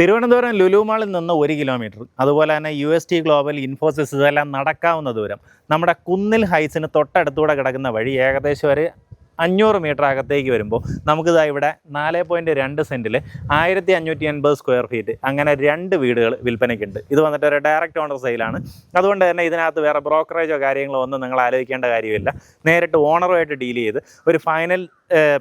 തിരുവനന്തപുരം ലുലു മാളിൽ നിന്ന് ഒരു കിലോമീറ്റർ അതുപോലെ തന്നെ U S T global Infosys ഇതെല്ലാം നടക്കാവുന്ന ദൂരം. നമ്മുടെ കുന്നിൽ ഹൈസിന് തൊട്ടടുത്തൂടെ കിടക്കുന്ന വഴി ഏകദേശം ഒരു അഞ്ഞൂറ് മീറ്റർ അകത്തേക്ക് വരുമ്പോൾ നമുക്കിതാ ഇവിടെ നാല് പോയിന്റ് രണ്ട് സെന്റിൽ ആയിരത്തി അഞ്ഞൂറ്റി എൺപത് സ്ക്വയർ ഫീറ്റ് അങ്ങനെ രണ്ട് വീടുകൾ വിൽപ്പനയ്ക്കുണ്ട്. ഇത് വന്നിട്ട് ഒരു ഡയറക്റ്റ് ഓണർ സെയിലാണ് അതുകൊണ്ട് തന്നെ ഇതിനകത്ത് വേറെ ബ്രോക്കറേജോ കാര്യങ്ങളോ ഒന്നും നിങ്ങൾ ആലോചിക്കേണ്ട കാര്യമില്ല. നേരിട്ട് ഓണറുമായിട്ട് ഡീൽ ചെയ്ത് ഒരു ഫൈനൽ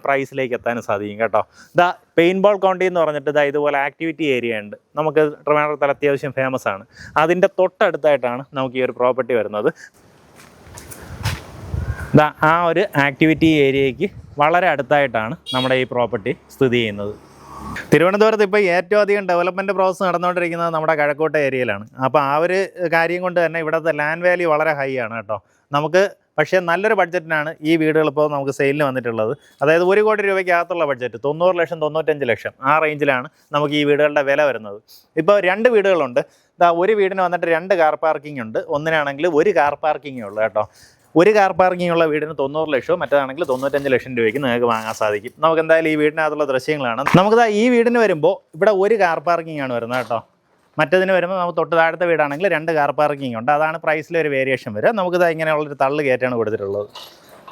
പ്രൈസിലേക്ക് എത്താനും സാധിക്കും കേട്ടോ. ദാ പെയിൻബോൾ കൗണ്ടി എന്ന് പറഞ്ഞിട്ട് ഇതാ ഇതുപോലെ ആക്ടിവിറ്റി ഏരിയ ഉണ്ട്. നമുക്ക് ട്രിവാൻഡ്രത്തിൽ അത്യാവശ്യം ഫേമസ് ആണ്. അതിന്റെ തൊട്ടടുത്തായിട്ടാണ് നമുക്ക് ഈ ഒരു പ്രോപ്പർട്ടി വരുന്നത്. ദാ ആ ഒരു ആക്ടിവിറ്റി ഏരിയയ്ക്ക് വളരെ അടുത്തായിട്ടാണ് നമ്മുടെ ഈ പ്രോപ്പർട്ടി സ്ഥിതി ചെയ്യുന്നത്. തിരുവനന്തപുരത്ത് ഇപ്പോൾ ഏറ്റവും അധികം ഡെവലപ്മെന്റ് പ്രോസസ്സ് നടന്നുകൊണ്ടിരിക്കുന്നത് നമ്മുടെ കഴക്കൂട്ട ഏരിയയിലാണ് അപ്പോൾ ആ ഒരു കാര്യം കൊണ്ട് തന്നെ ഇവിടുത്തെ ലാൻഡ് വാല്യൂ വളരെ ഹൈ ആണ് കേട്ടോ. നമുക്ക് പക്ഷേ നല്ലൊരു ബഡ്ജറ്റിനാണ് ഈ വീടുകൾ ഇപ്പോൾ നമുക്ക് സെയിലിന് വന്നിട്ടുള്ളത്. അതായത് ഒരു കോടി രൂപയ്ക്കകത്തുള്ള ബഡ്ജറ്റ് തൊണ്ണൂറ് ലക്ഷം തൊണ്ണൂറ്റഞ്ച് ലക്ഷം ആ റേഞ്ചിലാണ് നമുക്ക് ഈ വീടുകളുടെ വില വരുന്നത്. ഇപ്പോൾ രണ്ട് വീടുകളുണ്ട്. ദാ ഒരു വീടിന് വന്നിട്ട് രണ്ട് കാർ പാർക്കിംഗ് ഉണ്ട്. ഒന്നിനാണെങ്കിൽ ഒരു കാർ പാർക്കിംഗേ ഉള്ളൂ കേട്ടോ. ഒരു കാർ പാർക്കിംഗ് ഉള്ള വീടിന് തൊണ്ണൂറ് ലക്ഷവും മറ്റേതാണെങ്കിൽ തൊണ്ണൂറ്റഞ്ച് ലക്ഷം രൂപയ്ക്ക് നിങ്ങൾക്ക് വാങ്ങാൻ സാധിക്കും. നമുക്ക് എന്തായാലും ഈ വീടിനകത്തുള്ള ദൃശ്യങ്ങളാണ്. നമുക്കിതാ ഈ വീടിന് വരുമ്പോൾ ഇവിടെ ഒരു കാർ പാർക്കിംഗ് ആണ് വരുന്നത് കേട്ടോ. മറ്റതിന് വരുമ്പോൾ നമുക്ക് തൊട്ട് താഴത്തെ വീടാണെങ്കിൽ രണ്ട് കാർ പാർക്കിംഗ് ഉണ്ട് അതാണ് പ്രൈസിൽ ഒരു വേരിയേഷൻ വരിക. നമുക്കിത് ഇങ്ങനെയുള്ളൊരു തള്ളു കയറ്റാണ് കൊടുത്തിട്ടുള്ളത്.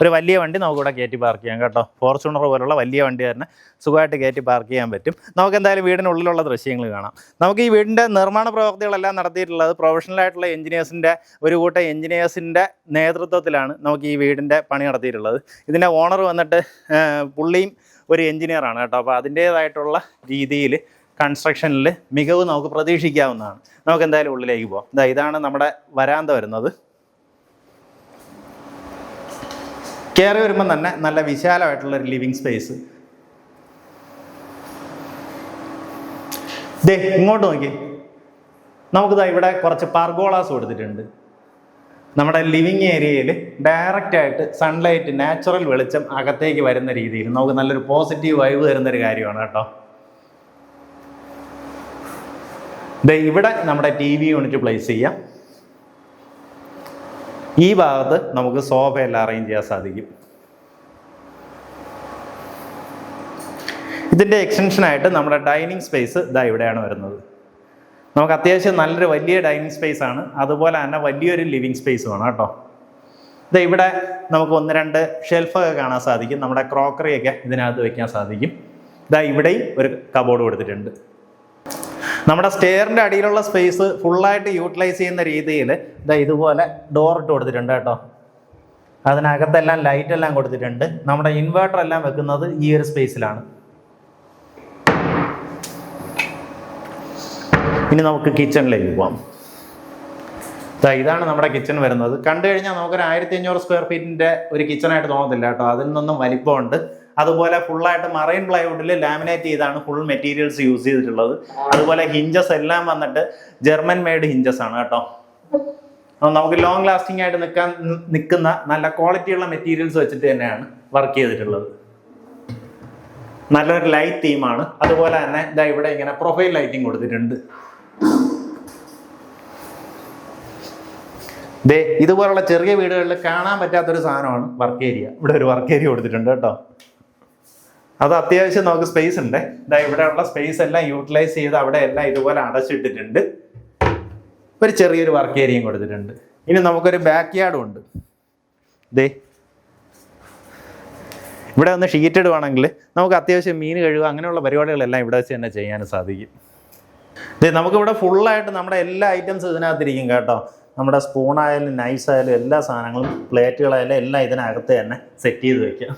ഒരു വലിയ വണ്ടി നമുക്കിവിടെ കയറ്റി പാർക്ക് ചെയ്യാം കേട്ടോ. ഫോർച്യൂണർ പോലുള്ള വലിയ വണ്ടി തന്നെ സുഖമായിട്ട് കയറ്റി പാർക്ക് ചെയ്യാൻ പറ്റും. നമുക്ക് എന്തായാലും വീടിനുള്ളിലുള്ള ദൃശ്യങ്ങൾ കാണാം. നമുക്ക് ഈ വീടിന്റെ നിർമ്മാണ പ്രവൃത്തികളെല്ലാം നടത്തിയിട്ടുള്ളത് പ്രൊഫഷണൽ ആയിട്ടുള്ള എഞ്ചിനീയേഴ്സിന്റെ ഒരു കൂട്ടം എഞ്ചിനീയേഴ്സിന്റെ നേതൃത്വത്തിലാണ് നമുക്ക് ഈ വീടിന്റെ പണി നടത്തിയിട്ടുള്ളത്. ഇതിന്റെ ഓണർ വന്നിട്ട് പുള്ളിയും ഒരു എഞ്ചിനീയറാണ് കേട്ടോ. അപ്പോൾ അതിന്റേതായിട്ടുള്ള രീതിയിൽ കൺസ്ട്രക്ഷനിൽ മികവ് നമുക്ക് പ്രതീക്ഷിക്കാവുന്നതാണ്. നമുക്ക് എന്തായാലും ഉള്ളിലേക്ക് പോകാം ഇതാ ഇതാണ് നമ്മുടെ വരാന്ത വരുന്നത്. കയറി വരുമ്പം തന്നെ നല്ല വിശാലമായിട്ടുള്ള ഒരു ലിവിങ് സ്പേസ് ദേ ഇങ്ങോട്ട് നോക്കി നമുക്കിതാ ഇവിടെ കുറച്ച് പർഗോളാസ് കൊടുത്തിട്ടുണ്ട്. നമ്മുടെ ലിവിങ് ഏരിയയിൽ ഡയറക്റ്റ് ആയിട്ട് സൺലൈറ്റ് നാച്ചുറൽ വെളിച്ചം അകത്തേക്ക് വരുന്ന രീതിയിൽ നമുക്ക് നല്ലൊരു പോസിറ്റീവ് വൈബ് തരുന്ന ഒരു കാര്യമാണ് കേട്ടോ. ദേ ഇവിടെ നമ്മുടെ ടി വി യൂണിറ്റ് പ്ലേസ് ചെയ്യാം. ഈ ഭാഗത്ത് നമുക്ക് സോഫയെല്ലാം അറേഞ്ച് ചെയ്യാൻ സാധിക്കും. ഇതിന്റെ എക്സ്റ്റൻഷനായിട്ട് നമ്മുടെ ഡൈനിങ് സ്പേസ് ഇതാ ഇവിടെയാണ് വരുന്നത്. നമുക്ക് അത്യാവശ്യം നല്ലൊരു വലിയ ഡൈനിങ് സ്പേസ് ആണ്. അതുപോലെ തന്നെ വലിയൊരു ലിവിങ് സ്പേസ് വേണം കേട്ടോ. ഇത് ഇവിടെ നമുക്ക് ഒന്ന് രണ്ട് ഷെൽഫൊക്കെ കാണാൻ സാധിക്കും. നമ്മുടെ ക്രോക്കറിയൊക്കെ ഇതിനകത്ത് വയ്ക്കാൻ സാധിക്കും. ഇതാ ഇവിടെയും ഒരു കബോർഡ് കൊടുത്തിട്ടുണ്ട്. നമ്മുടെ സ്റ്റെയറിന്റെ അടിയിലുള്ള സ്പേസ് ഫുള്ളായിട്ട് യൂട്ടിലൈസ് ചെയ്യുന്ന രീതിയിൽ ഇതാ ഇതുപോലെ ഡോർ ഇട്ട് കൊടുത്തിട്ടുണ്ട് കേട്ടോ. അതിനകത്തെല്ലാം ലൈറ്റ് എല്ലാം കൊടുത്തിട്ടുണ്ട്. നമ്മുടെ ഇൻവേർട്ടർ എല്ലാം വെക്കുന്നത് ഈ ഒരു സ്പേസിലാണ് ഇനി നമുക്ക് കിച്ചണിലേക്ക് പോവാം. ഇതാ ഇതാണ് നമ്മുടെ കിച്ചൺ വരുന്നത്. കണ്ടു കഴിഞ്ഞാൽ നമുക്കൊരു ആയിരത്തി അഞ്ഞൂറ് സ്ക്വയർ ഫീറ്റിന്റെ ഒരു കിച്ചണായിട്ട് തോന്നത്തില്ല കേട്ടോ. അതിൽ നിന്നും വലിപ്പമുണ്ട്. അതുപോലെ ഫുള്ളായിട്ട് മറൈൻ പ്ലൈവുഡിൽ ലാമിനേറ്റ് ചെയ്താണ് ഫുൾ മെറ്റീരിയൽസ് യൂസ് ചെയ്തിട്ടുള്ളത്. അതുപോലെ ഹിഞ്ചസ് എല്ലാം വന്നിട്ട് ജർമ്മൻ മെയ്ഡ് ഹിഞ്ചസ് ആണ് കേട്ടോ. നമുക്ക് ലോങ് ലാസ്റ്റിംഗ് ആയിട്ട് നിൽക്കാൻ നിൽക്കുന്ന നല്ല ക്വാളിറ്റിയുള്ള മെറ്റീരിയൽസ് വെച്ചിട്ട് തന്നെയാണ് വർക്ക് ചെയ്തിട്ടുള്ളത്. നല്ലൊരു ലൈറ്റ് തീമാണ് അതുപോലെ തന്നെ ഇതാ ഇവിടെ ഇങ്ങനെ പ്രൊഫൈൽ ലൈറ്റിംഗ് കൊടുത്തിട്ടുണ്ട്. ദേ ഇതുപോലുള്ള ചെറിയ വീടുകളിൽ കാണാൻ പറ്റാത്തൊരു സാധനമാണ് വർക്ക് ഏരിയ ഇവിടെ ഒരു വർക്ക് ഏരിയ കൊടുത്തിട്ടുണ്ട് കേട്ടോ. അത് അത്യാവശ്യം നമുക്ക് സ്പേസ് ഉണ്ട്. ഇതാ ഇവിടെയുള്ള സ്പേസ് എല്ലാം യൂട്ടിലൈസ് ചെയ്ത് അവിടെ എല്ലാം ഇതുപോലെ അടച്ചിട്ടിട്ടുണ്ട്. ഒരു ചെറിയൊരു വർക്ക് ഏരിയയും കൊടുത്തിട്ടുണ്ട്. ഇനി നമുക്കൊരു ബാക്ക് യാർഡും ഉണ്ട്. ദേ. ഇവിടെ ഒന്ന് ഷീറ്റ് ഇടുവാണെങ്കിൽ നമുക്ക് അത്യാവശ്യം മീൻ കഴുകുക അങ്ങനെയുള്ള പരിപാടികളെല്ലാം ഇവിടെ വെച്ച് തന്നെ ചെയ്യാൻ സാധിക്കും. ഇതേ നമുക്കിവിടെ ഫുള്ളായിട്ട് നമ്മുടെ എല്ലാ ഐറ്റംസും ഇതിനകത്തിരിക്കും കേട്ടോ. നമ്മുടെ സ്പൂണായാലും നൈസായാലും എല്ലാ സാധനങ്ങളും പ്ലേറ്റുകളായാലും എല്ലാം ഇതിനകത്ത് തന്നെ സെറ്റ് ചെയ്ത് വെക്കാം.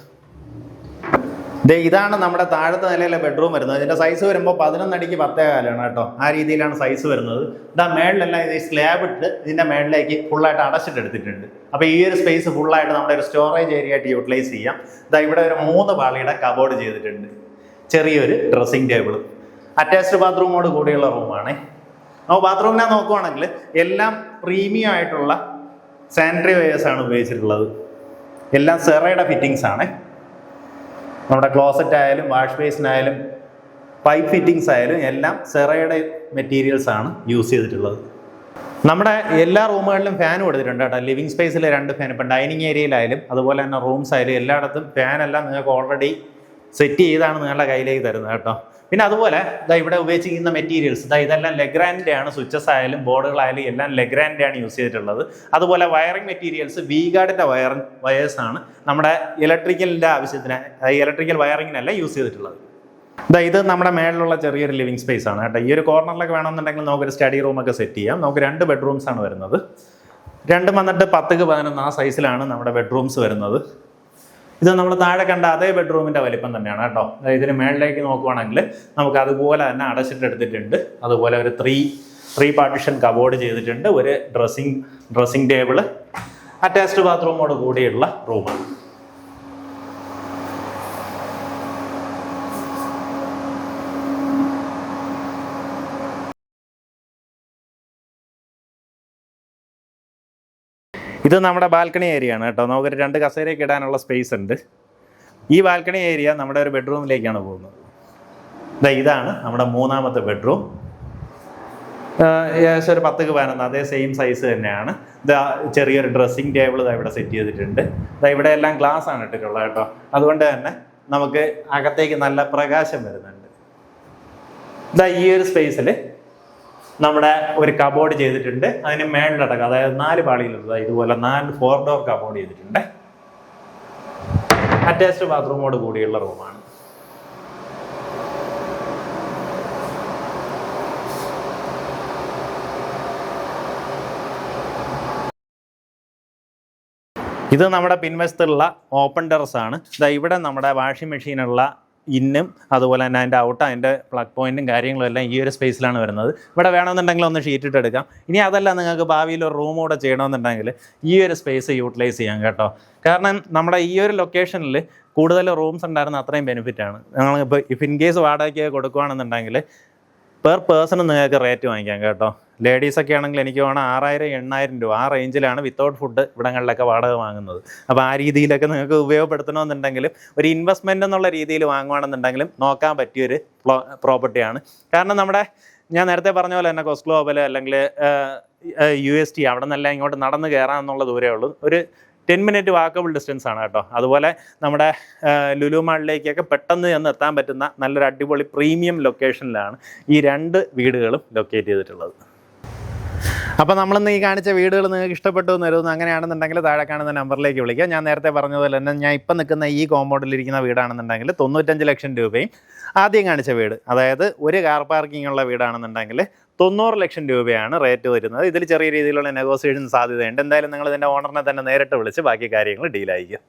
ദേ ഇതാണ് നമ്മുടെ താഴത്തെ നിലയിലെ ബെഡ്റൂം വരുന്നത്. ഇതിന്റെ സൈസ് വരുമ്പോൾ പതിനൊന്നടിക്ക് പത്തേ കാലാണ് കേട്ടോ. ആ രീതിയിലാണ് സൈസ് വരുന്നത്. ഇതാ മേളിലെല്ലാം ഇത് സ്ലാബ് ഇട്ട് ഇതിന്റെ മേളിലേക്ക് ഫുള്ളായിട്ട് അടച്ചിട്ട് എടുത്തിട്ടുണ്ട്. അപ്പോൾ ഈ ഒരു സ്പേസ് ഫുള്ളായിട്ട് നമ്മുടെ ഒരു സ്റ്റോറേജ് ഏരിയ ആയിട്ട് യൂട്ടിലൈസ് ചെയ്യാം. ഇതാ ഇവിടെ ഒരു മൂന്ന് പാളിയുടെ കബോർഡ് ചെയ്തിട്ടുണ്ട്. ചെറിയൊരു ഡ്രസ്സിങ് ടേബിളും അറ്റാച്ച്ഡ് ബാത്റൂമോട് കൂടിയുള്ള റൂമാണ് അപ്പോൾ ബാത്റൂമിനെ നോക്കുവാണെങ്കിൽ എല്ലാം പ്രീമിയം ആയിട്ടുള്ള സാനിറ്ററി വെയേഴ്സാണ് ഉപയോഗിച്ചിട്ടുള്ളത്. എല്ലാം സെറയുടെ ഫിറ്റിങ്സ് ആണ്. നമ്മുടെ ക്ലോസറ്റ് ആയാലും വാഷ് ബേസിനായാലും പൈപ്പ് ഫിറ്റിങ്സ് ആയാലും എല്ലാം സെറയുടെ മെറ്റീരിയൽസ് ആണ് യൂസ് ചെയ്തിട്ടുള്ളത്. നമ്മുടെ എല്ലാ റൂമുകളിലും ഫാൻ കൊടുത്തിട്ടുണ്ട് കേട്ടോ. ലിവിങ് സ്പേസിൽ രണ്ട് ഫാൻ ഇപ്പം ഡൈനിങ് ഏരിയയിലായാലും അതുപോലെ തന്നെ റൂംസ് ആയാലും എല്ലായിടത്തും ഫാനെല്ലാം നിങ്ങൾക്ക് ഓൾറെഡി സെറ്റ് ചെയ്താണ് നിങ്ങളുടെ കയ്യിലേക്ക് തരുന്നത് കേട്ടോ. പിന്നെ അതുപോലെ ഇതാ ഇവിടെ ഉപയോഗിച്ചിരിക്കുന്ന മെറ്റീരിയൽസ് ഇതാ ഇതെല്ലാം ലെഗ്രാന്റെ ആണ് സ്വിച്ചസ് ആയാലും ബോർഡുകളായാലും എല്ലാം ലെഗ്രാന്റെ ആണ് യൂസ് ചെയ്തിട്ടുള്ളത്. അതുപോലെ വയറിംഗ് മെറ്റീരിയൽസ് വി ഗാർഡിന്റെ വയർ വയേഴ്സ് ആണ് നമ്മുടെ ഇലക്ട്രിക്കലിന്റെ ആവശ്യത്തിന് ഇലക്ട്രിക്കൽ വയറിങ്ങിനല്ല യൂസ് ചെയ്തിട്ടുള്ളത്. ഇതാ ഇത് നമ്മുടെ മേളിലുള്ള ചെറിയൊരു ലിവിങ് സ്പേസ് ആണ് കേട്ടോ. ഈ ഒരു കോർണറിലൊക്കെ വേണമെന്നുണ്ടെങ്കിൽ നമുക്കൊരു സ്റ്റഡി റൂമൊക്കെ സെറ്റ് ചെയ്യാം. നമുക്ക് രണ്ട് ബെഡ്റൂംസ് ആണ് വരുന്നത്. രണ്ടും വന്നിട്ട് പത്തുക്ക് പതിനൊന്ന് ആ സൈസിലാണ് നമ്മുടെ ബെഡ്റൂംസ് വരുന്നത്. ഇത് നമ്മൾ താഴെ കണ്ട അതേ ബെഡ്റൂമിന്റെ വലിപ്പം തന്നെയാണ് കേട്ടോ. ഇതിന് മേളിലേക്ക് നോക്കുവാണെങ്കിൽ നമുക്ക് അതുപോലെ തന്നെ അടച്ചിട്ടെടുത്തിട്ടുണ്ട് അതുപോലെ ഒരു ത്രീ ത്രീ പാർട്ടിഷൻ കബോർഡ് ചെയ്തിട്ടുണ്ട്. ഒരു ഡ്രസ്സിങ് ഡ്രസ്സിങ് ടേബിൾ അറ്റാച്ച്ഡ് ബാത്റൂമോട് കൂടിയുള്ള റൂമാണ് ഇത് നമ്മുടെ ബാൽക്കണി ഏരിയ ആണ് കേട്ടോ. നമുക്കൊരു രണ്ട് കസേരയൊക്കെ ഇടാനുള്ള സ്പേസ് ഉണ്ട്. ഈ ബാൽക്കണി ഏരിയ നമ്മുടെ ഒരു ബെഡ്റൂമിലേക്കാണ് പോകുന്നത്. ഇതാ ഇതാണ് നമ്മുടെ മൂന്നാമത്തെ ബെഡ്റൂം ഏകദേശം ഒരു പത്തക്ക് പതിനൊന്ന് അതേ സെയിം സൈസ് തന്നെയാണ്. ഇതാ ചെറിയൊരു ഡ്രസ്സിങ് ടേബിൾ ഇതാ ഇവിടെ സെറ്റ് ചെയ്തിട്ടുണ്ട്. ഇതാ ഇവിടെ എല്ലാം ഗ്ലാസ് ആണ് ഇട്ടിട്ടുള്ളത് കേട്ടോ. അതുകൊണ്ട് തന്നെ നമുക്ക് അകത്തേക്ക് നല്ല പ്രകാശം വരുന്നുണ്ട്. ഇതാ ഈ ഒരു സ്പേസിൽ നമ്മുടെ ഒരു കബോർഡ് ചെയ്തിട്ടുണ്ട്. അതിന് മേളിലടക്കം അതായത് നാല് പാളിയിലുള്ളത് ഇതുപോലെ നാല് ഫോർ ഡോർ കബോർഡ് ചെയ്തിട്ടുണ്ട്. അറ്റാച്ച്ഡ് ബാത്റൂമോട് കൂടിയുള്ള റൂമാണ് ഇത് നമ്മുടെ പിൻവശത്തുള്ള ഓപ്പൺ ടെറസ് ആണ്. ഇതാ ഇവിടെ നമ്മുടെ വാഷിംഗ് മെഷീനുള്ള ഇന്നും അതുപോലെ തന്നെ അതിന്റെ ഔട്ട് അതിന്റെ പ്ലഗ് പോയിന്റും കാര്യങ്ങളും എല്ലാം ഈ ഒരു സ്പേസിലാണ് വരുന്നത്. ഇവിടെ വേണമെന്നുണ്ടെങ്കിൽ ഒന്ന് ഷീറ്റ് ഇട്ട് എടുക്കാം. ഇനി അതല്ല നിങ്ങൾക്ക് ഭാവിയിൽ ഒരു റൂം കൂടെ ചെയ്യണമെന്നുണ്ടെങ്കിൽ ഈ ഒരു സ്പേസ് യൂട്ടിലൈസ് ചെയ്യാം കേട്ടോ. കാരണം നമ്മുടെ ഈ ഒരു ലൊക്കേഷനിൽ കൂടുതൽ റൂംസ് ഉണ്ടായിരുന്ന അത്രയും ബെനിഫിറ്റ് ആണ്. ഞങ്ങളിപ്പോൾ ഇഫ് ഇൻ കേസ് വാടകയ്ക്ക് കൊടുക്കുകയാണെന്നുണ്ടെങ്കിൽ പെർ പേഴ്സൺ നിങ്ങൾക്ക് റേറ്റ് വാങ്ങിക്കാം കേട്ടോ. ലേഡീസൊക്കെ ആണെങ്കിൽ എനിക്ക് വേണം ആറായിരം എണ്ണായിരം രൂപ ആ റേഞ്ചിലാണ് വിത്തൗട്ട് ഫുഡ് ഇവിടങ്ങളിലൊക്കെ വാടക വാങ്ങുന്നത്. അപ്പോൾ ആ രീതിയിലൊക്കെ നിങ്ങൾക്ക് ഉപയോഗപ്പെടുത്തണമെന്നുണ്ടെങ്കിലും ഒരു ഇൻവെസ്റ്റ്മെന്റ് എന്നുള്ള രീതിയിൽ വാങ്ങുകയാണെന്നുണ്ടെങ്കിലും നോക്കാൻ പറ്റിയൊരു പ്രോപ്പർട്ടിയാണ് കാരണം നമ്മുടെ ഞാൻ നേരത്തെ പറഞ്ഞ പോലെ തന്നെ കൊസ്ഗ്ലോബൽ അല്ലെങ്കിൽ യു എസ് ടി അവിടെ നിന്നെല്ലാം ഇങ്ങോട്ട് നടന്ന് കയറാമെന്നുള്ള ദൂരമേ ഉള്ളൂ. ഒരു ടെൻ മിനിറ്റ് വാക്കബിൾ ഡിസ്റ്റൻസ് ആണ് കേട്ടോ. അതുപോലെ നമ്മുടെ ലുലു മാളിലേക്കൊക്കെ പെട്ടെന്ന് ചെന്ന് എത്താൻ പറ്റുന്ന നല്ലൊരു അടിപൊളി പ്രീമിയം ലൊക്കേഷനിലാണ് ഈ രണ്ട് വീടുകളും ലൊക്കേറ്റ് ചെയ്തിട്ടുള്ളത്. അപ്പോൾ നമ്മളിന്ന് ഈ കാണിച്ച വീടുകൾ നിങ്ങൾക്ക് ഇഷ്ടപ്പെട്ടു എന്ന് കരുതുന്നു. അങ്ങനെയാണെന്നുണ്ടെങ്കിൽ താഴെ കാണുന്ന നമ്പറിലേക്ക് വിളിക്കുക. ഞാൻ നേരത്തെ പറഞ്ഞതുപോലെ തന്നെ ഞാൻ ഇപ്പം നിൽക്കുന്ന ഈ കോമ്പൗണ്ടിലിരിക്കുന്ന വീടാണെന്നുണ്ടെങ്കിൽ തൊണ്ണൂറ്റഞ്ച് ലക്ഷം രൂപയും ആദ്യം കാണിച്ച വീട്. അതായത് ഒരു കാർ പാർക്കിംഗ് ഉള്ള വീടാണെന്നുണ്ടെങ്കിൽ തൊണ്ണൂറ് ലക്ഷം രൂപയാണ് റേറ്റ് വരുന്നത്. ഇതിൽ ചെറിയ രീതിയിലുള്ള നെഗോസിയേഷൻ സാധ്യതയുണ്ട്. എന്തായാലും നിങ്ങൾ ഇതിന്റെ ഓണറിനെ തന്നെ നേരിട്ട് വിളിച്ച് ബാക്കി കാര്യങ്ങൾ ഡീലായിരിക്കും